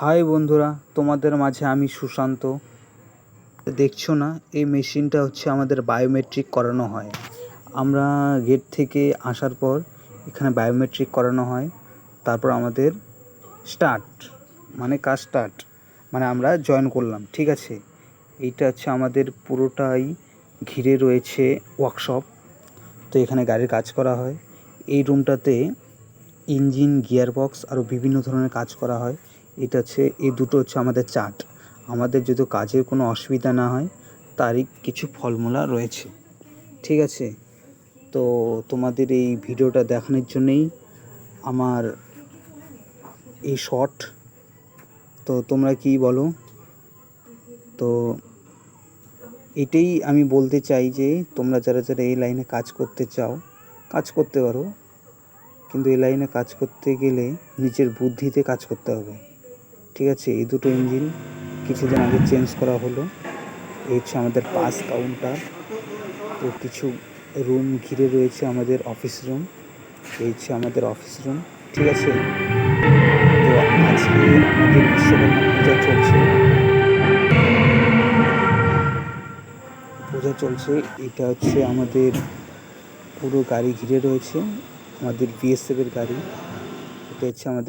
High বন্ধুরা, তোমাদের মাঝে আমি সুশান্ত। দেখছ না, এই মেশিনটা হচ্ছে আমাদের বায়োমেট্রিক করানো হয়। আমরা গেট থেকে আসার পর এখানে বায়োমেট্রিক করানো হয়। তারপর আমাদের স্টার্ট মানে কাজ স্টার্ট মানে আমরা জয়েন করলাম, ঠিক আছে? এইটা হচ্ছে আমাদের পুরোটাই ঘিরে রয়েছে ওয়ার্কশপ তো এখানে গাড়ির কাজ করা হয়। এই রুমটাতে ইঞ্জিন গিয়ারবক্স আরও বিভিন্ন ধরনের কাজ করা হয়। এটা হচ্ছে, এই দুটো হচ্ছে আমাদের চার্ট। আমাদের যদি কাজের কোনো অসুবিধা না হয়, তারই কিছু ফলমূলা রয়েছে। ঠিক আছে? তো তোমাদের এই ভিডিওটা দেখানোর জন্যেই আমার এই শর্ট তো তোমরা কি বলো? তো এটাই আমি বলতে চাই যে, তোমরা যারা যারা এই লাইনে কাজ করতে চাও, কাজ করতে পারো। কিন্তু এই লাইনে কাজ করতে গেলে নিজের বুদ্ধিতে কাজ করতে হবে। ঠিক আছে, এই দুটো ইঞ্জিন কিছুদিন আগে চেঞ্জ করা হলো। এই হচ্ছে আমাদের পাস কাউন্টার তো কিছু রুম ঘিরে রয়েছে আমাদের অফিস রুম এই হচ্ছে আমাদের অফিস রুম ঠিক আছে? তো আজকে আমাদের বিশ্বকর্মা পূজা চলছে। পূজা চলছে, এটা হচ্ছে আমাদের পুরো গাড়ি ঘিরে রয়েছে, আমাদের বিএসএফের গাড়ি। এটা হচ্ছে আমাদের